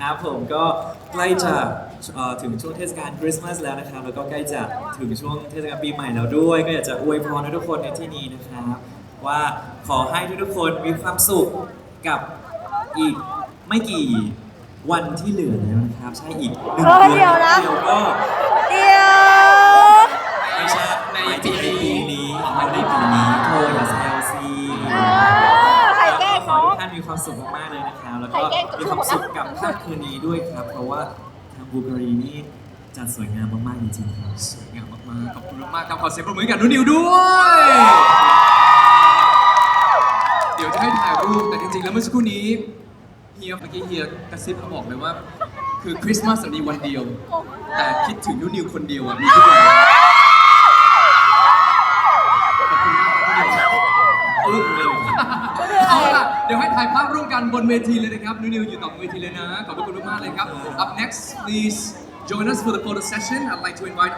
ครับผมก็ใกล้จะเอ่อถึงช่วงเทศกาลคริสต์มาสแล้วนะครับ แล้วก็ใกล้จะถึงช่วงเทศกาลปีใหม่แล้วด้วย ก็อยากจะอวยพรให้ทุกคนในที่นี้นะครับ ว่าขอให้ทุกๆคนมีความสุขกับอีกไม่กี่วันที่เหลือแล้วนะครับ ใช่อีกหนึ่งเออเดือนเดี๋ยวนะเดียวก็ มีความสุขมากๆเลยนะครับแล้วก็ใครแกล้งมีความสุขกับค่ำคืนนี้ด้วยครับ เพราะว่าทางบูการีนี่จัดสวยงามมากๆจริงๆครับสวยงามมากๆขอบคุณมากๆครับขอเสียงปรบมือให้กับนุ่นนิวด้วย เดี๋ยวจะให้ถ่ายรูปแต่จริงๆ แล้วเมื่อสักครู่นี้เฮียเมื่อกี้เฮียกระซิบเขาบอกเลยว่า คือคริสต์มาสมีวันเดียว แต่คิดถึงนุ่นนิวคนเดียวอะมีทุกวันขอบคุณมากครับนุ่นนิวอึ้งเลยเอาล่ะ เดี๋ยวให้ถ่ายภาพร่วมกันบนเวทีเลยนะครับนิวอยู่ต่อบนเวทีเลยนะขอบคุณมากๆเลยครับ Up next please join us for the photo session I'd like to invite